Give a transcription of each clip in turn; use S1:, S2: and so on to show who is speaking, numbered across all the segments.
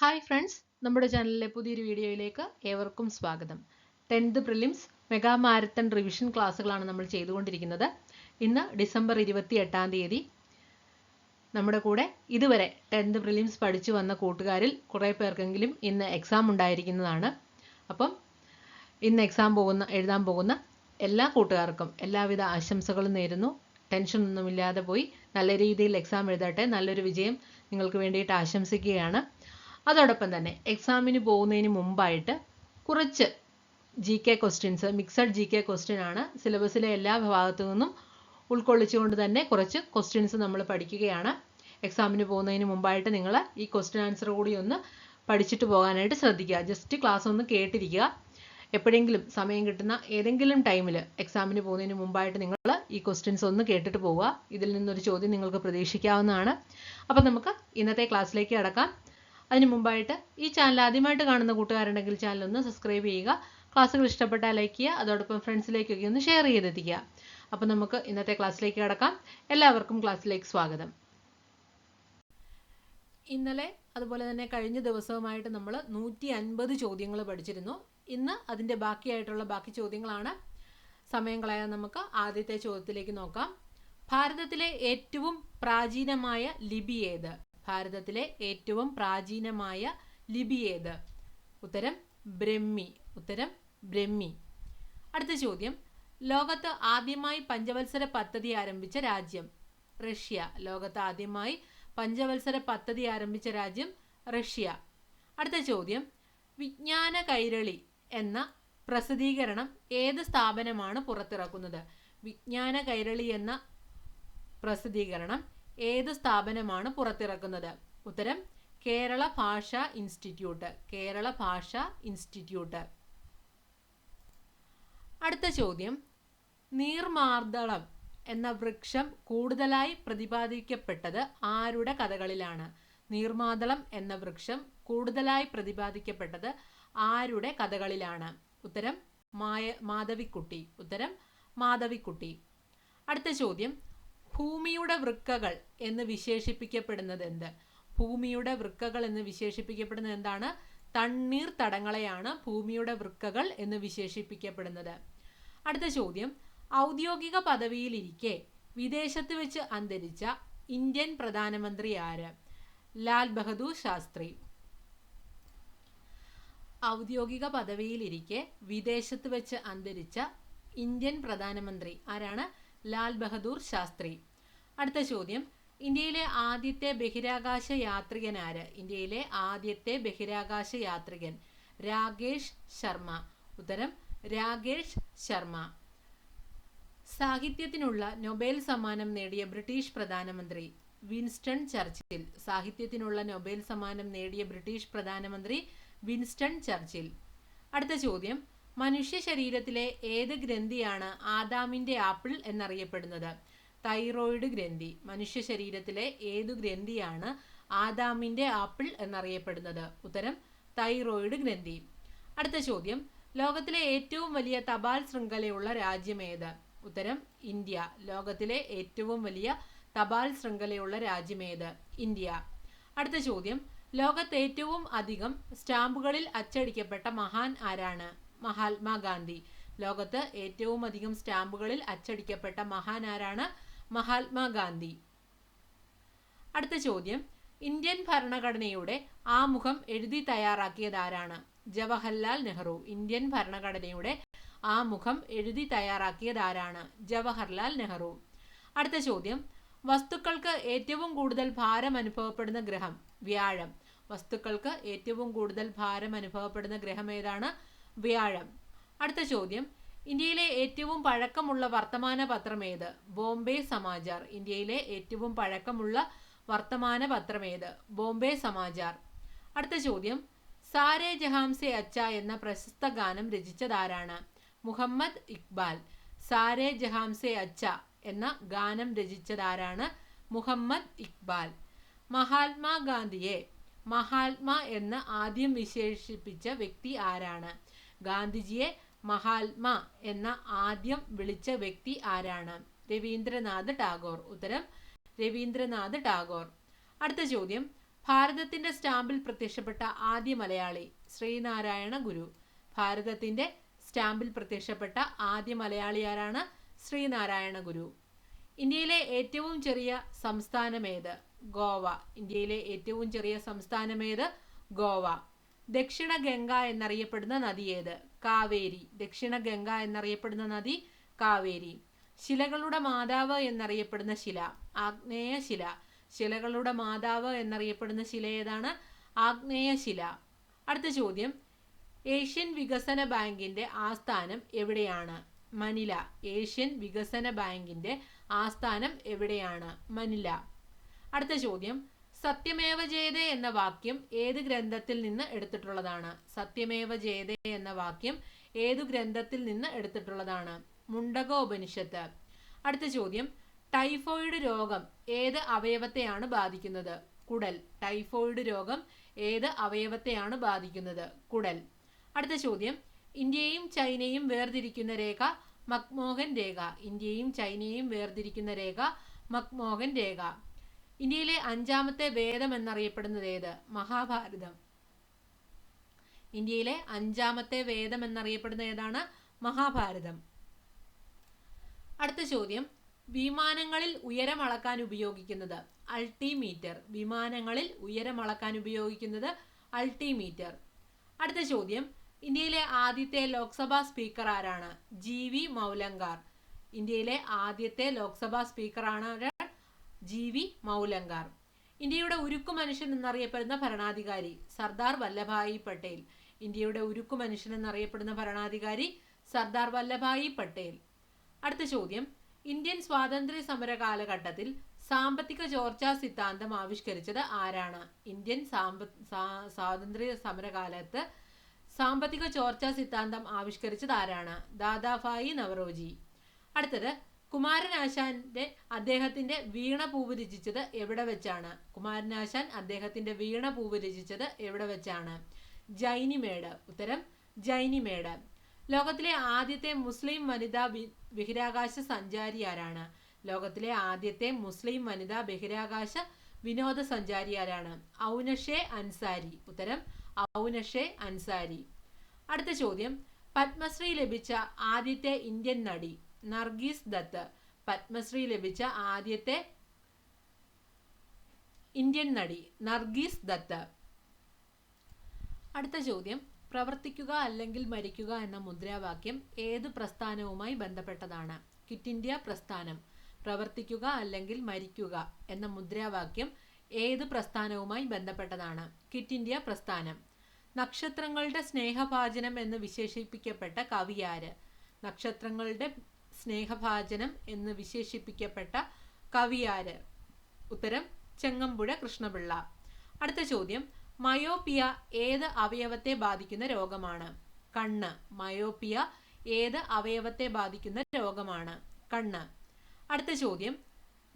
S1: Hi friends നമ്മുടെ ചാനലിലെ പുതിയൊരു വീഡിയോയിലേക്ക് ഏവർക്കും സ്വാഗതം. Tenth prelims mega marathon revision ക്ലാസ്സുകളാണ് നമ്മൾ ചെയ്തുകൊണ്ടിരിക്കുന്നത്. ഇന്ന് ഡിസംബർ ഇരുപത്തി എട്ടാം തീയതി. നമ്മുടെ കൂടെ ഇതുവരെ ടെൻത്ത് പ്രിലിംസ് പഠിച്ചു വന്ന കൂട്ടുകാരിൽ കുറേ പേർക്കെങ്കിലും ഇന്ന് എക്സാം ഉണ്ടായിരിക്കുന്നതാണ്. അപ്പം ഇന്ന് എക്സാം പോകുന്ന എഴുതാൻ പോകുന്ന എല്ലാ കൂട്ടുകാർക്കും എല്ലാവിധ ആശംസകളും നേരുന്നു. ടെൻഷൻ ഒന്നുമില്ലാതെ പോയി നല്ല രീതിയിൽ എക്സാം എഴുതട്ടെ. നല്ലൊരു വിജയം നിങ്ങൾക്ക് വേണ്ടിയിട്ട് ആശംസിക്കുകയാണ്. അതോടൊപ്പം തന്നെ എക്സാമിന് പോകുന്നതിന് മുമ്പായിട്ട് കുറച്ച് G K questions mixed G K question ആണ് സിലബസിലെ എല്ലാ ഭാഗത്തു നിന്നും ഉൾക്കൊള്ളിച്ചുകൊണ്ട് തന്നെ കുറച്ച് ക്വസ്റ്റ്യൻസ് നമ്മൾ പഠിക്കുകയാണ്. എക്സാമിന് പോകുന്നതിന് മുമ്പായിട്ട് നിങ്ങൾ ഈ ക്വസ്റ്റ്യൻ ആൻസർ കൂടി ഒന്ന് പഠിച്ചിട്ട് പോകാനായിട്ട് ശ്രദ്ധിക്കുക. ജസ്റ്റ് ക്ലാസ് ഒന്ന് കേട്ടിരിക്കുക. എപ്പോഴെങ്കിലും സമയം കിട്ടുന്ന ഏതെങ്കിലും ടൈമിൽ എക്സാമിന് പോകുന്നതിന് മുമ്പായിട്ട് നിങ്ങൾ ഈ ക്വസ്റ്റ്യൻസ് ഒന്ന് കേട്ടിട്ട് പോവുക. ഇതിൽ നിന്നൊരു ചോദ്യം നിങ്ങൾക്ക് പ്രതീക്ഷിക്കാവുന്നതാണ്. അപ്പം നമുക്ക് ഇന്നത്തെ ക്ലാസ്സിലേക്ക് കടക്കാം. അതിന് മുമ്പായിട്ട് ഈ ചാനൽ ആദ്യമായിട്ട് കാണുന്ന കൂട്ടുകാരുണ്ടെങ്കിൽ ചാനൽ ഒന്ന് സബ്സ്ക്രൈബ് ചെയ്യുക. ക്ലാസ്സുകൾ ഇഷ്ടപ്പെട്ടാൽ ലൈക്ക് ചെയ്യുക. അതോടൊപ്പം ഫ്രണ്ട്സിലേക്കൊക്കെ ഒന്ന് ഷെയർ ചെയ്തെത്തിക്കുക. അപ്പം നമുക്ക് ഇന്നത്തെ ക്ലാസ്സിലേക്ക് കടക്കാം. എല്ലാവർക്കും ക്ലാസ്സിലേക്ക് സ്വാഗതം. ഇന്നലെ അതുപോലെ തന്നെ കഴിഞ്ഞ ദിവസവുമായിട്ട് നമ്മൾ നൂറ്റി അൻപത് ചോദ്യങ്ങൾ പഠിച്ചിരുന്നു. ഇന്ന് അതിന്റെ ബാക്കിയായിട്ടുള്ള ബാക്കി ചോദ്യങ്ങളാണ്. സമയം കളയാൻ നമുക്ക് ആദ്യത്തെ ചോദ്യത്തിലേക്ക് നോക്കാം. ഭാരതത്തിലെ ഏറ്റവും പ്രാചീനമായ ലിപി ഏത്? ഭാരതത്തിലെ ഏറ്റവും പ്രാചീനമായ ലിപി ഏത്? ഉത്തരം ബ്രഹ്മി. ഉത്തരം ബ്രഹ്മി. അടുത്ത ചോദ്യം. ലോകത്ത് ആദ്യമായി പഞ്ചവത്സര പദ്ധതി ആരംഭിച്ച രാജ്യം റഷ്യ. ലോകത്ത് ആദ്യമായി പഞ്ചവത്സര പദ്ധതി ആരംഭിച്ച രാജ്യം റഷ്യ. അടുത്ത ചോദ്യം. വിജ്ഞാന കൈരളി എന്ന പ്രസിദ്ധീകരണം ഏത് സ്ഥാപനമാണ് പുറത്തിറക്കുന്നത്? വിജ്ഞാന കൈരളി എന്ന പ്രസിദ്ധീകരണം ഏത് സ്ഥാപനമാണ് പുറത്തിറക്കുന്നത്? ഉത്തരം കേരള ഭാഷാ ഇൻസ്റ്റിറ്റ്യൂട്ട്. കേരള ഭാഷാ ഇൻസ്റ്റിറ്റ്യൂട്ട്. അടുത്ത ചോദ്യം. നീർമാർദളം എന്ന വൃക്ഷം കൂടുതലായി പ്രതിപാദിക്കപ്പെട്ടത് ആരുടെ കഥകളിലാണ്? നീർമാതളം എന്ന വൃക്ഷം കൂടുതലായി പ്രതിപാദിക്കപ്പെട്ടത് ആരുടെ കഥകളിലാണ്? ഉത്തരം മായ മാധവിക്കുട്ടി. ഉത്തരം മാധവിക്കുട്ടി. അടുത്ത ചോദ്യം. ഭൂമിയുടെ വൃക്കകൾ എന്ന് വിശേഷിപ്പിക്കപ്പെടുന്നത് എന്ത്? ഭൂമിയുടെ വൃക്കകൾ എന്ന് വിശേഷിപ്പിക്കപ്പെടുന്നത് എന്താണ്? തണ്ണീർ തടങ്ങളെയാണ് ഭൂമിയുടെ വൃക്കകൾ എന്ന് വിശേഷിപ്പിക്കപ്പെടുന്നത്. അടുത്ത ചോദ്യം. ഔദ്യോഗിക പദവിയിലിരിക്കെ വിദേശത്ത് വെച്ച് അന്തരിച്ച ഇന്ത്യൻ പ്രധാനമന്ത്രി ആര്? ലാൽ ബഹദൂർ ശാസ്ത്രി. ഔദ്യോഗിക പദവിയിലിരിക്കെ വിദേശത്ത് വെച്ച് അന്തരിച്ച ഇന്ത്യൻ പ്രധാനമന്ത്രി ആരാണ്? ലാൽ ബഹദൂർ ശാസ്ത്രി. അടുത്ത ചോദ്യം. ഇന്ത്യയിലെ ആദ്യത്തെ ബഹിരാകാശ യാത്രികൻ ആര്? ഇന്ത്യയിലെ ആദ്യത്തെ ബഹിരാകാശ യാത്രികൻ രാകേഷ് ശർമ്മ. ഉത്തരം രാകേഷ് ശർമ്മ. സാഹിത്യത്തിനുള്ള നൊബേൽ സമ്മാനം നേടിയ ബ്രിട്ടീഷ് പ്രധാനമന്ത്രി വിൻസ്റ്റൺ ചർച്ചിൽ. സാഹിത്യത്തിനുള്ള നൊബേൽ സമ്മാനം നേടിയ ബ്രിട്ടീഷ് പ്രധാനമന്ത്രി വിൻസ്റ്റൺ ചർച്ചിൽ. അടുത്ത ചോദ്യം. മനുഷ്യ ശരീരത്തിലെ ഏത് ഗ്രന്ഥിയാണ് ആദാമിന്റെ ആപ്പിൾ എന്നറിയപ്പെടുന്നത്? തൈറോയിഡ് ഗ്രന്ഥി. മനുഷ്യ ശരീരത്തിലെ ഏതു ഗ്രന്ഥിയാണ് ആദാമിന്റെ ആപ്പിൾ എന്നറിയപ്പെടുന്നത്? ഉത്തരം തൈറോയിഡ് ഗ്രന്ഥി. അടുത്ത ചോദ്യം ലോകത്തിലെ ഏറ്റവും വലിയ തപാൽ ശൃംഖലയുള്ള രാജ്യം ഏത്? ഉത്തരം ഇന്ത്യ. ലോകത്തിലെ ഏറ്റവും വലിയ തപാൽ ശൃംഖലയുള്ള രാജ്യം ഏത്? ഇന്ത്യ. അടുത്ത ചോദ്യം ലോകത്ത് ഏറ്റവും അധികം സ്റ്റാമ്പുകളിൽ അച്ചടിക്കപ്പെട്ട മഹാൻ ആരാണ്? മഹാത്മാഗാന്ധി ലോകത്ത് ഏറ്റവും അധികം സ്റ്റാമ്പുകളിൽ അച്ചടിക്കപ്പെട്ട മഹാൻ ആരാണ്? മഹാത്മാഗാന്ധി അടുത്ത ചോദ്യം. ഇന്ത്യൻ ഭരണഘടനയുടെ ആമുഖം എഴുതി തയ്യാറാക്കിയതാരാണ്? ജവഹർലാൽ നെഹ്റു. ഇന്ത്യൻ ഭരണഘടനയുടെ ആമുഖം എഴുതി തയ്യാറാക്കിയതാരാണ്? ജവഹർലാൽ നെഹ്റു. അടുത്ത ചോദ്യം. വസ്തുക്കൾക്ക് ഏറ്റവും കൂടുതൽ ഭാരം അനുഭവപ്പെടുന്ന ഗ്രഹം വ്യാഴം. വസ്തുക്കൾക്ക് ഏറ്റവും കൂടുതൽ ഭാരം അനുഭവപ്പെടുന്ന ഗ്രഹം ഏതാണ്? വ്യാഴം. അടുത്ത ചോദ്യം. ഇന്ത്യയിലെ ഏറ്റവും പഴക്കമുള്ള വർത്തമാന പത്രം ഏത്? ബോംബെ സമാചാർ ഇന്ത്യയിലെ ഏറ്റവും പഴക്കമുള്ള വർത്തമാന പത്രം ഏത് ബോംബെ സമാചാർ അടുത്ത ചോദ്യം. സാരേ ജഹാംസെ അച്ച എന്ന പ്രശസ്ത ഗാനം രചിച്ചതാരാണ്? മുഹമ്മദ് ഇക്ബാൽ. സാരേ ജഹാംസെ അച്ച എന്ന ഗാനം രചിച്ചതാരാണ്? മുഹമ്മദ് ഇക്ബാൽ. മഹാത്മാഗാന്ധിയെ മഹാത്മാ എന്ന് ആദ്യം വിശേഷിപ്പിച്ച വ്യക്തി ആരാണ്? ഗാന്ധിജിയെ മഹാത്മാ എന്ന ആദ്യം വിളിച്ച വ്യക്തി ആരാണ്? രവീന്ദ്രനാഥ് ടാഗോർ. ഉത്തരം രവീന്ദ്രനാഥ് ടാഗോർ. അടുത്ത ചോദ്യം ഭാരതത്തിന്റെ സ്റ്റാമ്പിൽ പ്രത്യക്ഷപ്പെട്ട ആദ്യ മലയാളി ശ്രീനാരായണ ഗുരു. ഭാരതത്തിന്റെ സ്റ്റാമ്പിൽ പ്രത്യക്ഷപ്പെട്ട ആദ്യ മലയാളി ആരാണ്? ശ്രീനാരായണ ഗുരു. ഇന്ത്യയിലെ ഏറ്റവും ചെറിയ സംസ്ഥാനമേത് ഗോവ. ഇന്ത്യയിലെ ഏറ്റവും ചെറിയ സംസ്ഥാനമേത് ഗോവ. ദക്ഷിണ ഗംഗ എന്നറിയപ്പെടുന്ന നദി ഏത്? കാവേരി ദക്ഷിണ ഗംഗ എന്നറിയപ്പെടുന്ന നദി കാവേരി. ശിലകളുടെ മാതാവ് എന്നറിയപ്പെടുന്ന ശില ആഗ്നേയ ശില. ശിലകളുടെ മാതാവ് എന്നറിയപ്പെടുന്ന ശില ഏതാണ്? ആഗ്നേയ ശില. അടുത്ത ചോദ്യം. ഏഷ്യൻ വികസന ബാങ്കിന്റെ ആസ്ഥാനം എവിടെയാണ്? മനില. ഏഷ്യൻ വികസന ബാങ്കിന്റെ ആസ്ഥാനം എവിടെയാണ്? മനില. അടുത്ത ചോദ്യം. സത്യമേവ ജയതേ എന്ന വാക്യം ഏത് ഗ്രന്ഥത്തിൽ നിന്ന് എടുത്തിട്ടുള്ളതാണ്? സത്യമേവ ജയതേ എന്ന വാക്യം ഏതു ഗ്രന്ഥത്തിൽ നിന്ന് എടുത്തിട്ടുള്ളതാണ്? മുണ്ടക ഉപനിഷത്ത് അടുത്ത ചോദ്യം. ടൈഫോയിഡ് രോഗം ഏത് അവയവത്തെയാണ് ബാധിക്കുന്നത്? കുടൽ. ടൈഫോയിഡ് രോഗം ഏത് അവയവത്തെയാണ് ബാധിക്കുന്നത്? കുടൽ. അടുത്ത ചോദ്യം. ഇന്ത്യയും ചൈനയും വേർതിരിക്കുന്ന രേഖ മക്മോഹൻ രേഖ. ഇന്ത്യയും ചൈനയും വേർതിരിക്കുന്ന രേഖ മക്മോഹൻ രേഖ. ഇന്ത്യയിലെ അഞ്ചാമത്തെ വേദം എന്നറിയപ്പെടുന്നത് ഏത്? മഹാഭാരതം. ഇന്ത്യയിലെ അഞ്ചാമത്തെ വേദം എന്നറിയപ്പെടുന്ന ഏതാണ്? മഹാഭാരതം. അടുത്ത ചോദ്യം. വിമാനങ്ങളിൽ ഉയരം അളക്കാൻ ഉപയോഗിക്കുന്നത് അൾട്ടിമീറ്റർ. വിമാനങ്ങളിൽ ഉയരം അളക്കാൻ ഉപയോഗിക്കുന്നത് അൾട്ടിമീറ്റർ. അടുത്ത ചോദ്യം. ഇന്ത്യയിലെ ആദ്യത്തെ ലോക്സഭാ സ്പീക്കർ ആരാണ്? G V Mavalankar. ഇന്ത്യയിലെ ആദ്യത്തെ ലോക്സഭാ സ്പീക്കറാണ് ജി വി മൗലങ്കാർ. ഇന്ത്യയുടെ ഉരുക്കു മനുഷ്യൻ എന്നറിയപ്പെടുന്ന ഭരണാധികാരി സർദാർ വല്ലഭായി പട്ടേൽ. ഇന്ത്യയുടെ ഉരുക്കു മനുഷ്യൻ എന്നറിയപ്പെടുന്ന ഭരണാധികാരി സർദാർ വല്ലഭായി പട്ടേൽ. അടുത്ത ചോദ്യം. ഇന്ത്യൻ സ്വാതന്ത്ര്യ സമര കാലഘട്ടത്തിൽ സാമ്പത്തിക ചോർച്ചാ സിദ്ധാന്തം ആവിഷ്കരിച്ചത് ആരാണ്? ഇന്ത്യൻ സാമ്പ സ്വാതന്ത്ര്യ സമരകാലത്ത് സാമ്പത്തിക ചോർച്ചാ സിദ്ധാന്തം ആവിഷ്കരിച്ചത് ആരാണ്? ദാദാഭായി നവറോജി. അടുത്തത്. കുമാരനാശാന്റെ അദ്ദേഹത്തിന്റെ വീണ പൂവ് രചിച്ചത് എവിടെ വെച്ചാണ്? കുമാരനാശാൻ അദ്ദേഹത്തിന്റെ വീണ പൂവ് രചിച്ചത് എവിടെ വെച്ചാണ്? ജൈനിമേട്. ഉത്തരം ജൈനിമേട്. ലോകത്തിലെ ആദ്യത്തെ മുസ്ലിം വനിതാ ബഹിരാകാശ സഞ്ചാരി ആരാണ്? ലോകത്തിലെ ആദ്യത്തെ മുസ്ലിം വനിതാ ബഹിരാകാശ വിനോദസഞ്ചാരി ആരാണ്? ഔനഷെ അൻസാരി. ഉത്തരം ഔനഷെ അൻസാരി. അടുത്ത ചോദ്യം. പത്മശ്രീ ലഭിച്ച ആദ്യത്തെ ഇന്ത്യൻ നടി നർഗീസ് ദത്ത് പത്മശ്രീ ലഭിച്ച ആദ്യത്തെ ഇന്ത്യൻ നടി നർഗീസ് ദത്ത്. അടുത്ത ചോദ്യം പ്രവർത്തിക്കുക അല്ലെങ്കിൽ മരിക്കുക എന്ന മുദ്രാവാക്യം ഏത് പ്രസ്ഥാനവുമായി ബന്ധപ്പെട്ടതാണ്? ക്വിറ്റ് ഇന്ത്യ പ്രസ്ഥാനം പ്രവർത്തിക്കുക അല്ലെങ്കിൽ മരിക്കുക എന്ന മുദ്രാവാക്യം ഏത് പ്രസ്ഥാനവുമായി ബന്ധപ്പെട്ടതാണ്? ക്വിറ്റ് ഇന്ത്യ പ്രസ്ഥാനം. നക്ഷത്രങ്ങളുടെ സ്നേഹഭാചനം എന്ന് വിശേഷിപ്പിക്കപ്പെട്ട കവിയാര് നക്ഷത്രങ്ങളുടെ സ്നേഹഭാചനം എന്ന് വിശേഷിപ്പിക്കപ്പെട്ട കവിയാര്. ഉത്തരം ചെങ്ങമ്പുഴ കൃഷ്ണപിള്ള. അടുത്ത ചോദ്യം മയോപ്പിയ ഏത് അവയവത്തെ ബാധിക്കുന്ന രോഗമാണ്? കണ്ണ് മയോപ്പിയ ഏത് അവയവത്തെ ബാധിക്കുന്ന രോഗമാണ്? കണ്ണ്. അടുത്ത ചോദ്യം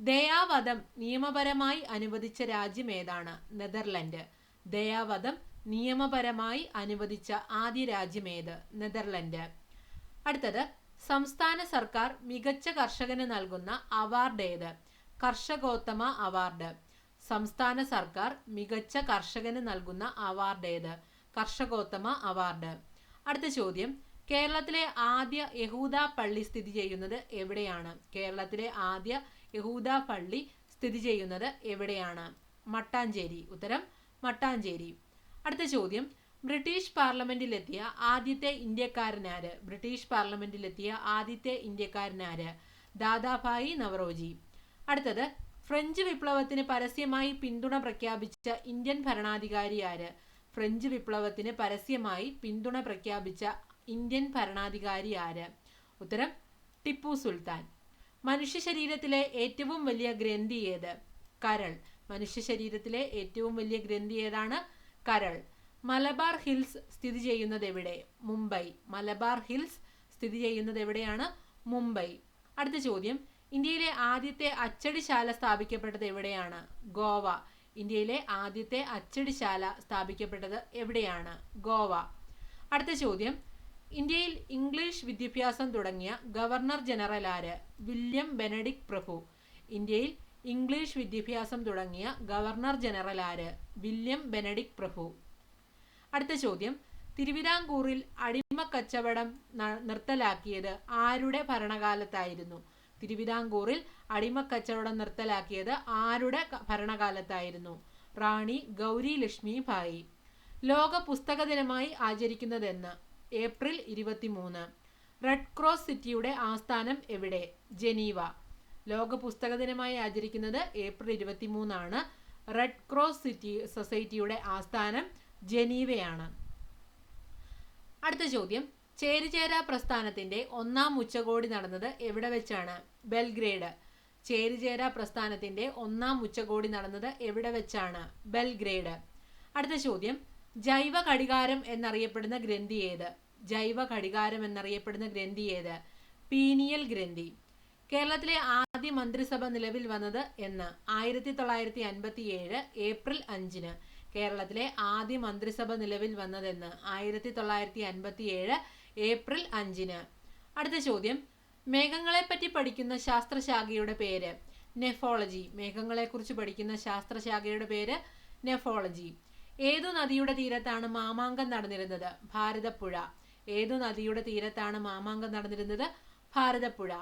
S1: ദയാവധം നിയമപരമായി അനുവദിച്ച രാജ്യം ഏതാണ്? നെതർലൻഡ്. ദയാവധം നിയമപരമായി അനുവദിച്ച ആദ്യ രാജ്യം ഏത്? നെതർലൻഡ്. അടുത്തത് സംസ്ഥാന സർക്കാർ മികച്ച കർഷകന് നൽകുന്ന അവാർഡ് ഏത്? കർഷകോത്തമ അവാർഡ്. സംസ്ഥാന സർക്കാർ മികച്ച കർഷകന് നൽകുന്ന അവാർഡ് ഏത്? കർഷകോത്തമ അവാർഡ്. അടുത്ത ചോദ്യം. കേരളത്തിലെ ആദ്യ യഹൂദ പള്ളി സ്ഥിതി ചെയ്യുന്നത് എവിടെയാണ്? കേരളത്തിലെ ആദ്യ യഹൂദ പള്ളി സ്ഥിതി ചെയ്യുന്നത് എവിടെയാണ്? മട്ടാഞ്ചേരി. ഉത്തരം മട്ടാഞ്ചേരി. അടുത്ത ചോദ്യം. ബ്രിട്ടീഷ് പാർലമെന്റിലെത്തിയ ആദ്യത്തെ ഇന്ത്യക്കാരനാര്? ബ്രിട്ടീഷ് പാർലമെന്റിലെത്തിയ ആദ്യത്തെ ഇന്ത്യക്കാരനാര്? ദാദാഭായി നവറോജി. അടുത്തത് ഫ്രഞ്ച് വിപ്ലവത്തിന് പരസ്യമായി പിന്തുണ പ്രഖ്യാപിച്ച ഇന്ത്യൻ ഭരണാധികാരി ആര്? ഫ്രഞ്ച് വിപ്ലവത്തിന് പരസ്യമായി പിന്തുണ പ്രഖ്യാപിച്ച ഇന്ത്യൻ ഭരണാധികാരി ആര്? ഉത്തരം ടിപ്പു സുൽത്താൻ. മനുഷ്യ ശരീരത്തിലെ ഏറ്റവും വലിയ ഗ്രന്ഥി ഏത്? കരൾ. മനുഷ്യ ശരീരത്തിലെ ഏറ്റവും വലിയ ഗ്രന്ഥി ഏതാണ്? കരൾ. മലബാർ ഹിൽസ് സ്ഥിതി ചെയ്യുന്നത് എവിടെ? മുംബൈ. മലബാർ ഹിൽസ് സ്ഥിതി ചെയ്യുന്നത് എവിടെയാണ്? മുംബൈ. അടുത്ത ചോദ്യം. ഇന്ത്യയിലെ ആദ്യത്തെ അച്ചടിശാല സ്ഥാപിക്കപ്പെട്ടത് എവിടെയാണ്? ഗോവ. ഇന്ത്യയിലെ ആദ്യത്തെ അച്ചടിശാല സ്ഥാപിക്കപ്പെട്ടത് എവിടെയാണ്? ഗോവ. അടുത്ത ചോദ്യം. ഇന്ത്യയിൽ ഇംഗ്ലീഷ് വിദ്യാഭ്യാസം തുടങ്ങിയ ഗവർണർ ജനറൽ ആര്? വില്യം ബെനഡിക് പ്രഭു. ഇന്ത്യയിൽ ഇംഗ്ലീഷ് വിദ്യാഭ്യാസം തുടങ്ങിയ ഗവർണർ ജനറൽ ആര്? വില്യം ബെനഡിക് പ്രഭു. അടുത്ത ചോദ്യം. തിരുവിതാംകൂറിൽ അടിമ കച്ചവടം നിർത്തലാക്കിയത് ആരുടെ ഭരണകാലത്തായിരുന്നു? തിരുവിതാംകൂറിൽ അടിമക്കച്ചവടം നിർത്തലാക്കിയത് ആരുടെ ഭരണകാലത്തായിരുന്നു? റാണി ഗൗരി ലക്ഷ്മി ഭായി. ലോക പുസ്തക ദിനമായി ആചരിക്കുന്നതെന്ന് ഏപ്രിൽ ഇരുപത്തിമൂന്ന്. റെഡ് ക്രോസ് സിറ്റിയുടെ ആസ്ഥാനം എവിടെ? ജനീവ. ലോക പുസ്തക ദിനമായി ആചരിക്കുന്നത് ഏപ്രിൽ ഇരുപത്തിമൂന്നാണ്. റെഡ് ക്രോസ് സിറ്റി സൊസൈറ്റിയുടെ ആസ്ഥാനം ജനീവയാണ്. അടുത്ത ചോദ്യം. ചേരിചേര പ്രസ്ഥാനത്തിന്റെ ഒന്നാം ഉച്ചകോടി നടന്നത് എവിടെ വെച്ചാണ്? ബെൽഗ്രേഡ്. ചേരിചേര പ്രസ്ഥാനത്തിന്റെ ഒന്നാം ഉച്ചകോടി നടന്നത് എവിടെ വെച്ചാണ്? ബെൽഗ്രേഡ്. അടുത്ത ചോദ്യം. ജൈവ ഘടികാരം എന്നറിയപ്പെടുന്ന ഗ്രന്ഥി ഏത്? ജൈവ ഘടികാരം എന്നറിയപ്പെടുന്ന ഗ്രന്ഥി ഏത്? പീനിയൽ ഗ്രന്ഥി. കേരളത്തിലെ ആദ്യ മന്ത്രിസഭ നിലവിൽ വന്നത് എന്ന് ആയിരത്തി തൊള്ളായിരത്തി അൻപത്തി ഏഴ് ഏപ്രിൽ അഞ്ചിന്. കേരളത്തിലെ ആദ്യ മന്ത്രിസഭ നിലവിൽ വന്നതെന്ന് ആയിരത്തി തൊള്ളായിരത്തി അൻപത്തി ഏഴ് ഏപ്രിൽ അഞ്ചിന്. അടുത്ത ചോദ്യം. മേഘങ്ങളെപ്പറ്റി പഠിക്കുന്ന ശാസ്ത്രശാഖയുടെ പേര് നെഫോളജി. മേഘങ്ങളെക്കുറിച്ച് പഠിക്കുന്ന ശാസ്ത്രശാഖയുടെ പേര് നെഫോളജി. ഏതു നദിയുടെ തീരത്താണ് മാമാങ്കം നടന്നിരുന്നത്? ഭാരതപ്പുഴ. ഏതു നദിയുടെ തീരത്താണ് മാമാങ്കം നടന്നിരുന്നത്? ഭാരതപ്പുഴ.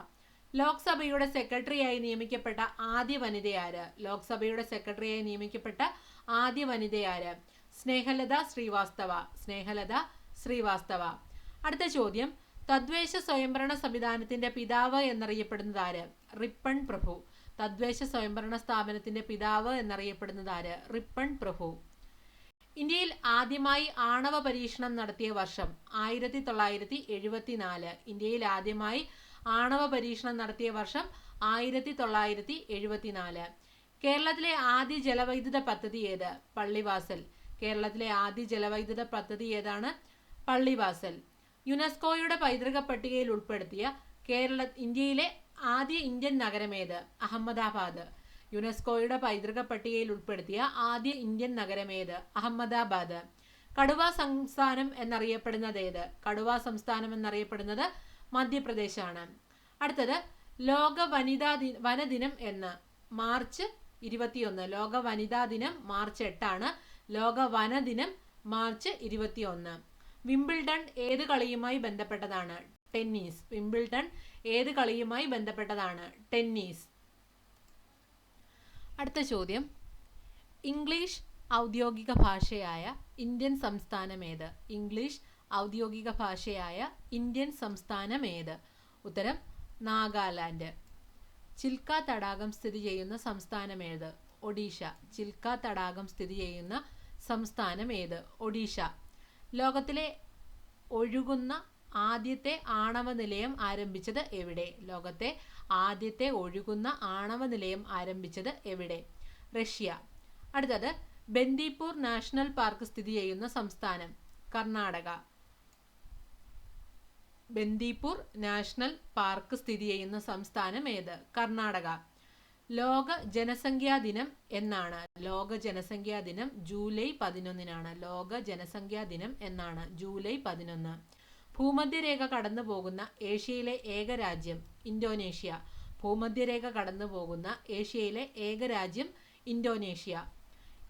S1: ലോക്സഭയുടെ സെക്രട്ടറിയായി നിയമിക്കപ്പെട്ട ആദ്യ വനിതയാര്? ലോക്സഭയുടെ സെക്രട്ടറിയായി നിയമിക്കപ്പെട്ട ആദ്യ വനിതയാര് സ്നേഹലത ശ്രീവാസ്തവ. സ്നേഹലത ശ്രീവാസ്തവ. അടുത്ത ചോദ്യം. തദ്ദേശ സ്വയംഭരണ സംവിധാനത്തിന്റെ പിതാവ് എന്നറിയപ്പെടുന്നത് ആര്? റിപ്പൺ പ്രഭു. തദ്ദേശ സ്വയംഭരണ സ്ഥാപനത്തിന്റെ പിതാവ് എന്നറിയപ്പെടുന്നത് ആര്? റിപ്പൺ പ്രഭു. ഇന്ത്യയിൽ ആദ്യമായി ആണവ പരീക്ഷണം നടത്തിയ വർഷം ആയിരത്തി തൊള്ളായിരത്തി എഴുപത്തിനാല് ഇന്ത്യയിൽ ആദ്യമായി ആണവ പരീക്ഷണം നടത്തിയ വർഷം ആയിരത്തി തൊള്ളായിരത്തി എഴുപത്തിനാല് കേരളത്തിലെ ആദ്യ ജലവൈദ്യുത പദ്ധതി ഏത്? പള്ളിവാസൽ. കേരളത്തിലെ ആദ്യ ജലവൈദ്യുത പദ്ധതി ഏതാണ്? പള്ളിവാസൽ. യുനെസ്കോയുടെ പൈതൃക പട്ടികയിൽ ഉൾപ്പെടുത്തിയ കേരള ഇന്ത്യയിലെ ആദ്യ ഇന്ത്യൻ നഗരമേത് അഹമ്മദാബാദ്. യുനെസ്കോയുടെ പൈതൃക പട്ടികയിൽ ഉൾപ്പെടുത്തിയ ആദ്യ ഇന്ത്യൻ നഗരമേത് അഹമ്മദാബാദ്. കടുവ സംസ്ഥാനം എന്നറിയപ്പെടുന്നത് ഏത്? കടുവ സംസ്ഥാനം എന്നറിയപ്പെടുന്നത് മധ്യപ്രദേശാണ്. അടുത്തത് ലോക വനിതാ ദിന വനദിനം എന്ന്. മാർച്ച് ഇരുപത്തിയൊന്ന്. ലോക വനിതാ ദിനം മാർച്ച് എട്ടാണ്. ലോക വനദിനം മാർച്ച് ഇരുപത്തിയൊന്ന്. വിംബിൾഡൺ ഏത് കളിയുമായി ബന്ധപ്പെട്ടതാണ്? ടെന്നീസ്. വിംബിൾഡൺ ഏത് കളിയുമായി ബന്ധപ്പെട്ടതാണ്? ടെന്നീസ്. അടുത്ത ചോദ്യം. ഇംഗ്ലീഷ് ഔദ്യോഗിക ഭാഷയായ ഇന്ത്യൻ സംസ്ഥാനം ഏത്? ഇംഗ്ലീഷ് ഔദ്യോഗിക ഭാഷയായ ഇന്ത്യൻ സംസ്ഥാനം ഏത്? ഉത്തരം നാഗാലാൻഡ്. ചിൽക്ക തടാകം സ്ഥിതി ചെയ്യുന്ന സംസ്ഥാനം ഏത്? ഒഡീഷ. ചിൽക്ക തടാകം സ്ഥിതി ചെയ്യുന്ന സംസ്ഥാനം ഏത്? ഒഡീഷ. ലോകത്തിലെ ഒഴുകുന്ന ആദ്യത്തെ ആണവ നിലയം ആരംഭിച്ചത് എവിടെ? ലോകത്തെ ആദ്യത്തെ ഒഴുകുന്ന ആണവ നിലയം ആരംഭിച്ചത് എവിടെ? റഷ്യ. അടുത്തത് ബന്ദിപ്പൂർ നാഷണൽ പാർക്ക് സ്ഥിതി ചെയ്യുന്ന സംസ്ഥാനം കർണാടക. ബന്ദിപ്പൂർ നാഷണൽ പാർക്ക് സ്ഥിതി ചെയ്യുന്ന സംസ്ഥാനം ഏത്? കർണാടക. ലോക ജനസംഖ്യാ ദിനം എന്നാണ്. ലോക ജനസംഖ്യാ ദിനം ജൂലൈ പതിനൊന്നിനാണ്. ലോക ജനസംഖ്യാ ദിനം എന്നാണ് ജൂലൈ പതിനൊന്ന്. ഭൂമധ്യരേഖ കടന്നു പോകുന്ന ഏഷ്യയിലെ ഏക രാജ്യം ഇന്തോനേഷ്യ. ഭൂമധ്യരേഖ കടന്നു പോകുന്ന ഏഷ്യയിലെ ഏക രാജ്യം ഇന്തോനേഷ്യ.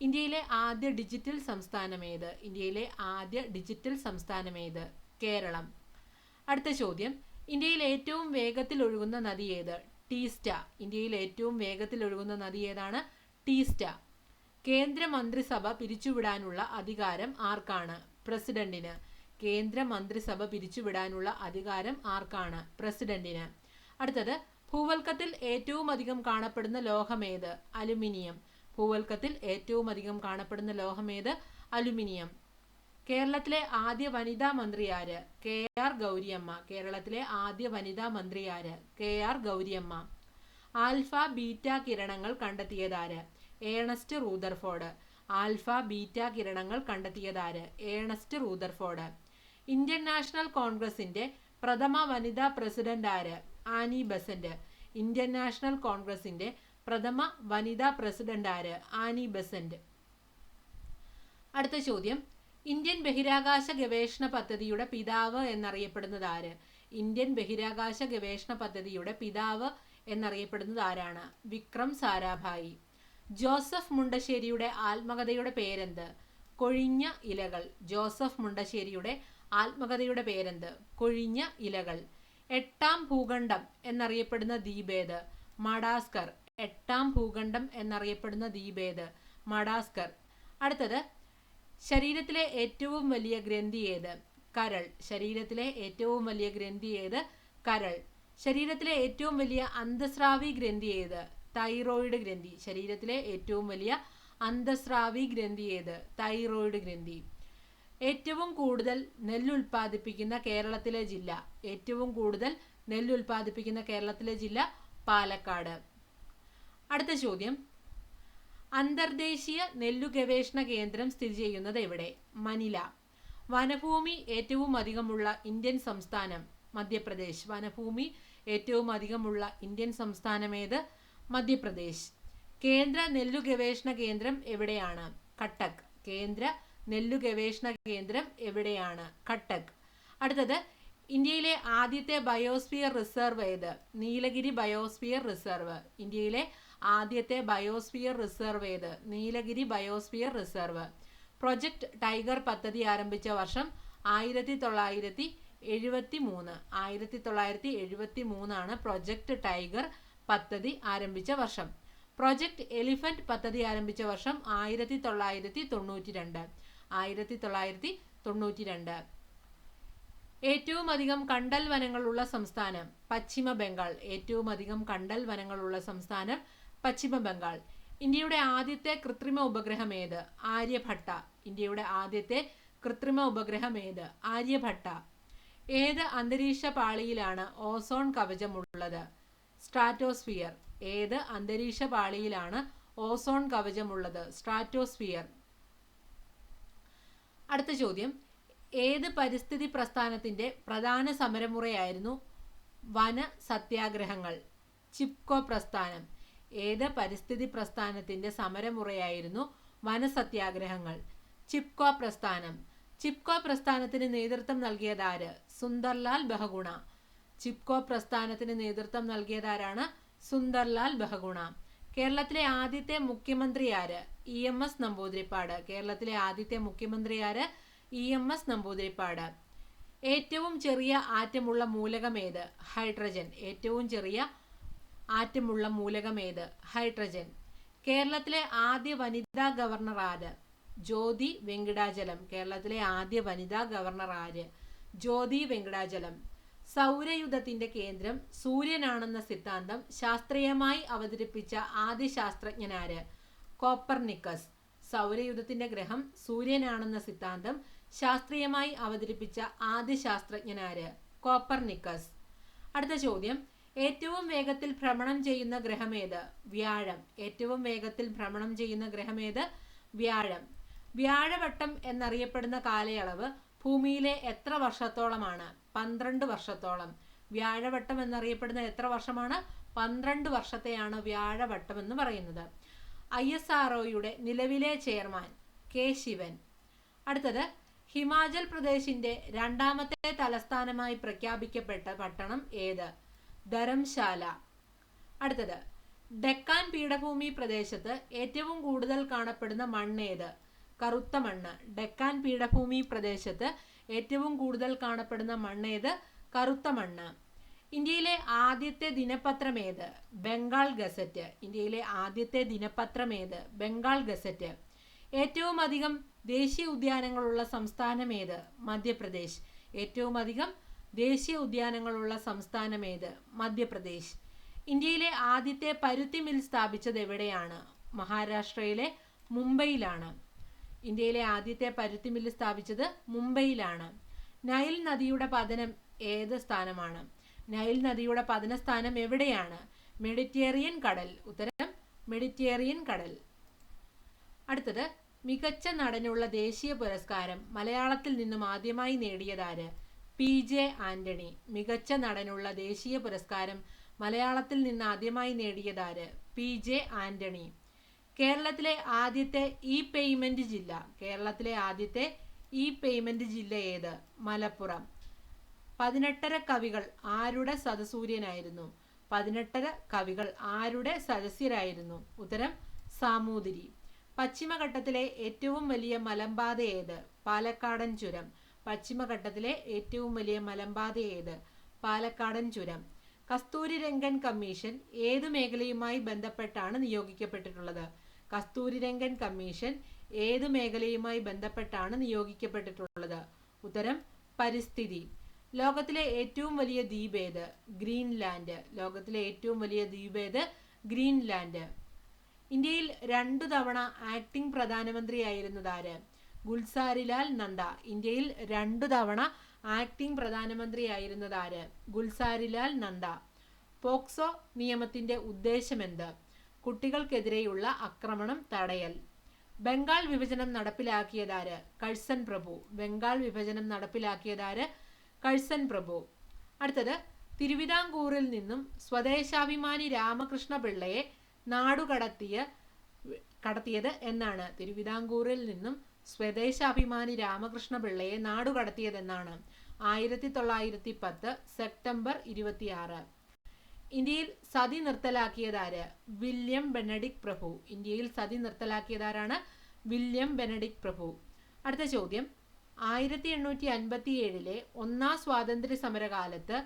S1: ഇന്ത്യയിലെ ആദ്യ ഡിജിറ്റൽ സംസ്ഥാനമേത് ഇന്ത്യയിലെ ആദ്യ ഡിജിറ്റൽ സംസ്ഥാനമേത് കേരളം. അടുത്ത ചോദ്യം. ഇന്ത്യയിൽ ഏറ്റവും വേഗത്തിൽ ഒഴുകുന്ന നദി ഏത്? ടീസ്റ്റ. ഇന്ത്യയിൽ ഏറ്റവും വേഗത്തിൽ ഒഴുകുന്ന നദി ഏതാണ്? ടീസ്റ്റ. കേന്ദ്രമന്ത്രിസഭ പിരിച്ചുവിടാനുള്ള അധികാരം ആർക്കാണ്? പ്രസിഡന്റിന്. കേന്ദ്രമന്ത്രിസഭ പിരിച്ചുവിടാനുള്ള അധികാരം ആർക്കാണ്? പ്രസിഡന്റിന്. അടുത്തത്. ഭൂവൽക്കത്തിൽ ഏറ്റവും അധികം കാണപ്പെടുന്ന ലോഹമേത് അലുമിനിയം. ഭൂവൽക്കത്തിൽ ഏറ്റവും അധികം കാണപ്പെടുന്ന ലോഹമേത് അലുമിനിയം. കേരളത്തിലെ ആദ്യ വനിതാ മന്ത്രി ആര്? K R Gowriamma. കേരളത്തിലെ ആദ്യ വനിതാ മന്ത്രി ആര്? K R Gowriamma. Alpha beta കിരണങ്ങൾ കണ്ടെത്തിയതാര്? Ernest Rutherford. ആൽഫ ബീറ്റ കിരണങ്ങൾ കണ്ടെത്തിയതാര്? Ernest Rutherford. ഇന്ത്യൻ നാഷണൽ കോൺഗ്രസിന്റെ പ്രഥമ വനിതാ പ്രസിഡന്റ് ആര്? Annie Besant. ഇന്ത്യൻ നാഷണൽ കോൺഗ്രസിന്റെ പ്രഥമ വനിതാ പ്രസിഡന്റ് ആര്? Annie Besant. അടുത്ത ചോദ്യം. ഇന്ത്യൻ ബഹിരാകാശ ഗവേഷണ പദ്ധതിയുടെ പിതാവ് എന്നറിയപ്പെടുന്നത് ആര്? ഇന്ത്യൻ ബഹിരാകാശ ഗവേഷണ പദ്ധതിയുടെ പിതാവ് എന്നറിയപ്പെടുന്നത് ആരാണ്? വിക്രം സാരാഭായി. ജോസഫ് മുണ്ടശ്ശേരിയുടെ ആത്മകഥയുടെ പേരെന്ത്? കൊഴിഞ്ഞ ഇലകൾ. ജോസഫ് മുണ്ടശ്ശേരിയുടെ ആത്മകഥയുടെ പേരെന്ത്? കൊഴിഞ്ഞ ഇലകൾ. എട്ടാം ഭൂഖണ്ഡം എന്നറിയപ്പെടുന്ന ദ്വീപേത്? മഡാസ്കർ. എട്ടാം ഭൂഖണ്ഡം എന്നറിയപ്പെടുന്ന ദ്വീപേത്? മഡാസ്കർ. അടുത്തത് ശരീരത്തിലെ ഏറ്റവും വലിയ ഗ്രന്ഥി ഏത്? കരൾ. ശരീരത്തിലെ ഏറ്റവും വലിയ ഗ്രന്ഥി ഏത്? കരൾ. ശരീരത്തിലെ ഏറ്റവും വലിയ അന്തസ്രാവി ഗ്രന്ഥി ഏത്? തൈറോയിഡ് ഗ്രന്ഥി. ശരീരത്തിലെ ഏറ്റവും വലിയ അന്തസ്രാവി ഗ്രന്ഥി ഏത്? തൈറോയിഡ് ഗ്രന്ഥി. ഏറ്റവും കൂടുതൽ നെല്ല് ഉൽപ്പാദിപ്പിക്കുന്ന കേരളത്തിലെ ജില്ല. ഏറ്റവും കൂടുതൽ നെല്ല് ഉൽപ്പാദിപ്പിക്കുന്ന കേരളത്തിലെ ജില്ല പാലക്കാട്. അടുത്ത ചോദ്യം. അന്തർദേശീയ നെല്ലു ഗവേഷണ കേന്ദ്രം സ്ഥിതി ചെയ്യുന്നത് എവിടെ? മനില. വനഭൂമി ഏറ്റവും അധികമുള്ള ഇന്ത്യൻ സംസ്ഥാനം മധ്യപ്രദേശ്. വനഭൂമി ഏറ്റവും അധികമുള്ള ഇന്ത്യൻ സംസ്ഥാനമേത് മധ്യപ്രദേശ്. കേന്ദ്ര നെല്ലു ഗവേഷണ കേന്ദ്രം എവിടെയാണ്? കട്ടക്. കേന്ദ്ര നെല്ലു ഗവേഷണ കേന്ദ്രം എവിടെയാണ്? കട്ടക്. അടുത്തത് ഇന്ത്യയിലെ ആദ്യത്തെ ബയോസ്ഫിയർ റിസർവ് ഏത്? Nilgiri biosphere reserve. ഇന്ത്യയിലെ ആദ്യത്തെ ബയോസ്ഫിയർ റിസർവ് ഏത്? Nilgiri biosphere reserve. Project tiger പദ്ധതി ആരംഭിച്ച വർഷം ആയിരത്തി തൊള്ളായിരത്തി എഴുപത്തി മൂന്ന് ആയിരത്തി തൊള്ളായിരത്തി എഴുപത്തി മൂന്നാണ് പ്രൊജക്ട് ടൈഗർ പദ്ധതി ആരംഭിച്ച വർഷം. പ്രൊജക്ട് എലിഫന്റ് പദ്ധതി ആരംഭിച്ച വർഷം ആയിരത്തി തൊള്ളായിരത്തി തൊണ്ണൂറ്റി രണ്ട് ആയിരത്തി തൊള്ളായിരത്തി തൊണ്ണൂറ്റി രണ്ട് ഏറ്റവും അധികം കണ്ടൽ വനങ്ങളുള്ള സംസ്ഥാനം പശ്ചിമ ബംഗാൾ ഏറ്റവും അധികം കണ്ടൽ വനങ്ങളുള്ള സംസ്ഥാനം പശ്ചിമ ബംഗാൾ. ഇന്ത്യയുടെ ആദ്യത്തെ കൃത്രിമ ഉപഗ്രഹം ഏത്? ആര്യഭട്ട. ഇന്ത്യയുടെ ആദ്യത്തെ കൃത്രിമ ഉപഗ്രഹം ഏത്? ആര്യഭട്ട. ഏത് അന്തരീക്ഷ പാളിയിലാണ് ഓസോൺ കവചമുള്ളത്? സ്ട്രാറ്റോസ്ഫിയർ. ഏത് അന്തരീക്ഷ പാളിയിലാണ് ഓസോൺ കവചമുള്ളത്? സ്ട്രാറ്റോസ്ഫിയർ. അടുത്ത ചോദ്യം. ഏത് പരിസ്ഥിതി പ്രസ്ഥാനത്തിന്റെ പ്രധാന സമരമുറയായിരുന്നു വന സത്യാഗ്രഹങ്ങൾ ചിപ്കോ പ്രസ്ഥാനം. ഏത് പരിസ്ഥിതി പ്രസ്ഥാനത്തിന്റെ സമരമുറയായിരുന്നു വനസത്യാഗ്രഹങ്ങൾ? ചിപ്കോ പ്രസ്ഥാനം. ചിപ്കോ പ്രസ്ഥാനത്തിന് നേതൃത്വം നൽകിയതാര്? സുന്ദർലാൽ ബഹഗുണ. ചിപ്കോ പ്രസ്ഥാനത്തിന് നേതൃത്വം നൽകിയതാരാണ്? സുന്ദർലാൽ ബഹഗുണ. കേരളത്തിലെ ആദ്യത്തെ മുഖ്യമന്ത്രി ആര്? E M S Namboodiripad. കേരളത്തിലെ ആദ്യത്തെ മുഖ്യമന്ത്രി ആര്? E M S Namboodiripad. ഏറ്റവും ചെറിയ ആറ്റമുള്ള മൂലകം ഏത്? ഹൈഡ്രജൻ. ഏറ്റവും ചെറിയ ആറ്റമുള്ള മൂലകമേത് ഹൈഡ്രജൻ. കേരളത്തിലെ ആദ്യ വനിതാ ഗവർണർ ആര്? ജ്യോതി വെങ്കിടാചലം. കേരളത്തിലെ ആദ്യ വനിതാ ഗവർണർ ആര്? ജ്യോതി വെങ്കിടാചലം. സൗരയുധത്തിന്റെ കേന്ദ്രം സൂര്യനാണെന്ന സിദ്ധാന്തം ശാസ്ത്രീയമായി അവതരിപ്പിച്ച ആദ്യ ശാസ്ത്രജ്ഞനാര് കോപ്പർനിക്കസ്. സൗരയുധത്തിന്റെ ഗ്രഹം സൂര്യനാണെന്ന സിദ്ധാന്തം ശാസ്ത്രീയമായി അവതരിപ്പിച്ച ആദ്യ ശാസ്ത്രജ്ഞനാര് കോപ്പർനിക്കസ്. അടുത്ത ചോദ്യം. ഏറ്റവും വേഗത്തിൽ ഭ്രമണം ചെയ്യുന്ന ഗ്രഹമേത് വ്യാഴം. ഏറ്റവും വേഗത്തിൽ ഭ്രമണം ചെയ്യുന്ന ഗ്രഹമേത് വ്യാഴം. വ്യാഴവട്ടം എന്നറിയപ്പെടുന്ന കാലയളവ് ഭൂമിയിലെ എത്ര വർഷത്തോളമാണ്? പന്ത്രണ്ട് വർഷത്തോളം. വ്യാഴവട്ടം എന്നറിയപ്പെടുന്ന എത്ര വർഷമാണ്? പന്ത്രണ്ട് വർഷത്തെയാണ് വ്യാഴവട്ടം എന്ന് പറയുന്നത്. ഐ എസ് ആർ നിലവിലെ ചെയർമാൻ കെ ശിവൻ. അടുത്തത് ഹിമാചൽ പ്രദേശിന്റെ രണ്ടാമത്തെ തലസ്ഥാനമായി പ്രഖ്യാപിക്കപ്പെട്ട പട്ടണം ഏത്? ധരംശാല. അടുത്തത് ഡെക്കാൻ പീഠഭൂമി പ്രദേശത്ത് ഏറ്റവും കൂടുതൽ കാണപ്പെടുന്ന മണ്ണേത് കറുത്ത മണ്ണ്. ഡെക്കാൻ പീഠഭൂമി പ്രദേശത്ത് ഏറ്റവും കൂടുതൽ കാണപ്പെടുന്ന മണ്ണേത് കറുത്ത മണ്ണ്. ഇന്ത്യയിലെ ആദ്യത്തെ ദിനപത്രം ഏത്? ബംഗാൾ ഗസറ്റ്. ഇന്ത്യയിലെ ആദ്യത്തെ ദിനപത്രം ഏത്? ബംഗാൾ ഗസറ്റ്. ഏറ്റവും അധികം ദേശീയ ഉദ്യാനങ്ങളുള്ള സംസ്ഥാനം ഏത്? മധ്യപ്രദേശ്. ഏറ്റവും അധികം ദേശീയ ഉദ്യാനങ്ങളുള്ള സംസ്ഥാനം ഏത്? മധ്യപ്രദേശ്. ഇന്ത്യയിലെ ആദ്യത്തെ പരുത്തി മിൽ സ്ഥാപിച്ചത് എവിടെയാണ്? മഹാരാഷ്ട്രയിലെ മുംബൈയിലാണ്. ഇന്ത്യയിലെ ആദ്യത്തെ പരുത്തി മില്ല് സ്ഥാപിച്ചത് മുംബൈയിലാണ്. നൈൽ നദിയുടെ പതനം ഏത് സ്ഥാനമാണ്? നൈൽ നദിയുടെ പതന സ്ഥാനം എവിടെയാണ്? മെഡിറ്റേറിയൻ കടൽ. ഉത്തരം മെഡിറ്റേറിയൻ കടൽ. അടുത്തത് മികച്ച നടനുള്ള ദേശീയ പുരസ്കാരം മലയാളത്തിൽ നിന്നും ആദ്യമായി നേടിയതാര് പി ജെ ആന്റണി മികച്ച നടനുള്ള ദേശീയ പുരസ്കാരം മലയാളത്തിൽ നിന്ന് ആദ്യമായി നേടിയതാര്? P J Antony. കേരളത്തിലെ ആദ്യത്തെ ഇ പേയ്മെന്റ് ജില്ല. കേരളത്തിലെ ആദ്യത്തെ ഇ പേയ്മെന്റ് ജില്ല ഏത്? മലപ്പുറം. പതിനെട്ടര കവികൾ ആരുടെ സദസൂര്യനായിരുന്നു പതിനെട്ടര കവികൾ ആരുടെ സദസ്യരായിരുന്നു? ഉത്തരം സാമൂതിരി. പശ്ചിമഘട്ടത്തിലെ ഏറ്റവും വലിയ മലമ്പാത ഏത്? പാലക്കാടൻ ചുരം. പശ്ചിമഘട്ടത്തിലെ ഏറ്റവും വലിയ മലമ്പാത ഏത്? പാലക്കാടൻ ചുരം. കസ്തൂരി രംഗൻ കമ്മീഷൻ ഏത് മേഖലയുമായി ബന്ധപ്പെട്ടാണ് നിയോഗിക്കപ്പെട്ടിട്ടുള്ളത്? കസ്തൂരി രംഗൻ കമ്മീഷൻ ഏത് മേഖലയുമായി ബന്ധപ്പെട്ടാണ് നിയോഗിക്കപ്പെട്ടിട്ടുള്ളത്? ഉത്തരം പരിസ്ഥിതി. ലോകത്തിലെ ഏറ്റവും വലിയ ദ്വീപ് ഏത്? ഗ്രീൻലാൻഡ്. ലോകത്തിലെ ഏറ്റവും വലിയ ദ്വീപ് ഏത്? ഗ്രീൻലാൻഡ്. ഇന്ത്യയിൽ രണ്ടു തവണ ആക്ടിംഗ് പ്രധാനമന്ത്രിയായിരുന്നതാര് ഗുൽസാരിലാൽ നന്ദ. ഇന്ത്യയിൽ രണ്ടു തവണ ആക്ടിംഗ് പ്രധാനമന്ത്രിയായിരുന്നതാര്? ഗുൽസാരിലാൽ നന്ദ. പോക്സോ നിയമത്തിന്റെ ഉദ്ദേശമെന്ത്? കുട്ടികൾക്കെതിരെയുള്ള ആക്രമണം തടയൽ. ബംഗാൾ വിഭജനം നടപ്പിലാക്കിയതാര്? കഴ്സൻ പ്രഭു. ബംഗാൾ വിഭജനം നടപ്പിലാക്കിയതാര്? കഴ്സൻ പ്രഭു. അടുത്തത് തിരുവിതാംകൂറിൽ നിന്നും സ്വദേശാഭിമാനി രാമകൃഷ്ണ പിള്ളയെ നാടുകടത്തിയ കടത്തിയത് എന്നാണ്. തിരുവിതാംകൂറിൽ നിന്നും സ്വദേശാഭിമാനി രാമകൃഷ്ണപിള്ളയെ നാടുകടത്തിയതെന്നാണ് ആയിരത്തി തൊള്ളായിരത്തി പത്ത് സെപ്റ്റംബർ ഇരുപത്തിയാറ്. ഇന്ത്യയിൽ സതി നിർത്തലാക്കിയതാര്? വില്യം ബെനഡിക് പ്രഭു. ഇന്ത്യയിൽ സതി നിർത്തലാക്കിയതാരാണ്? വില്യം ബെനഡിക് പ്രഭു. അടുത്ത ചോദ്യം. ആയിരത്തി എണ്ണൂറ്റി അൻപത്തി ഏഴിലെ ഒന്നാം സ്വാതന്ത്ര്യ സമരകാലത്ത്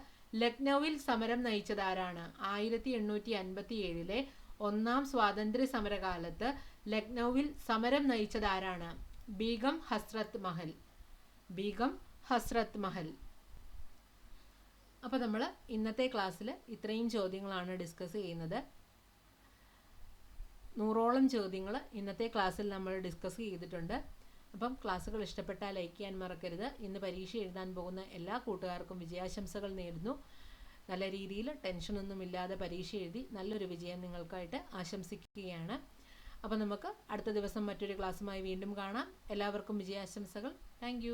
S1: ലക്നൌവിൽ സമരം നയിച്ചതാരാണ്? ആയിരത്തി എണ്ണൂറ്റി അൻപത്തി ഏഴിലെ ഒന്നാം സ്വാതന്ത്ര്യ സമരകാലത്ത് ലക്നൌവിൽ സമരം നയിച്ചതാരാണ്? ബീഗം ഹസ്രത്ത് മഹൽ. ബീഗം ഹസ്രത്ത് മഹൽ. അപ്പോൾ നമ്മൾ ഇന്നത്തെ ക്ലാസ്സിൽ ഇത്രയും ചോദ്യങ്ങളാണ് ഡിസ്കസ് ചെയ്യുന്നത്. നൂറോളം ചോദ്യങ്ങൾ ഇന്നത്തെ ക്ലാസ്സിൽ നമ്മൾ ഡിസ്കസ് ചെയ്തിട്ടുണ്ട്. അപ്പം ക്ലാസ്സുകൾ ഇഷ്ടപ്പെട്ടാൽ ലൈക്ക് ചെയ്യാൻ മറക്കരുത്. ഇന്ന് പരീക്ഷ എഴുതാൻ പോകുന്ന എല്ലാ കൂട്ടുകാർക്കും വിജയാശംസകൾ നേരുന്നു. നല്ല രീതിയിൽ ടെൻഷനൊന്നുമില്ലാതെ പരീക്ഷ എഴുതി നല്ലൊരു വിജയം നിങ്ങൾക്കായിട്ട് ആശംസിക്കുകയാണ്. അപ്പോൾ നമുക്ക് അടുത്ത ദിവസം മറ്റൊരു ക്ലാസ്സുമായി വീണ്ടും കാണാം. എല്ലാവർക്കും വിജയാശംസകൾ. താങ്ക്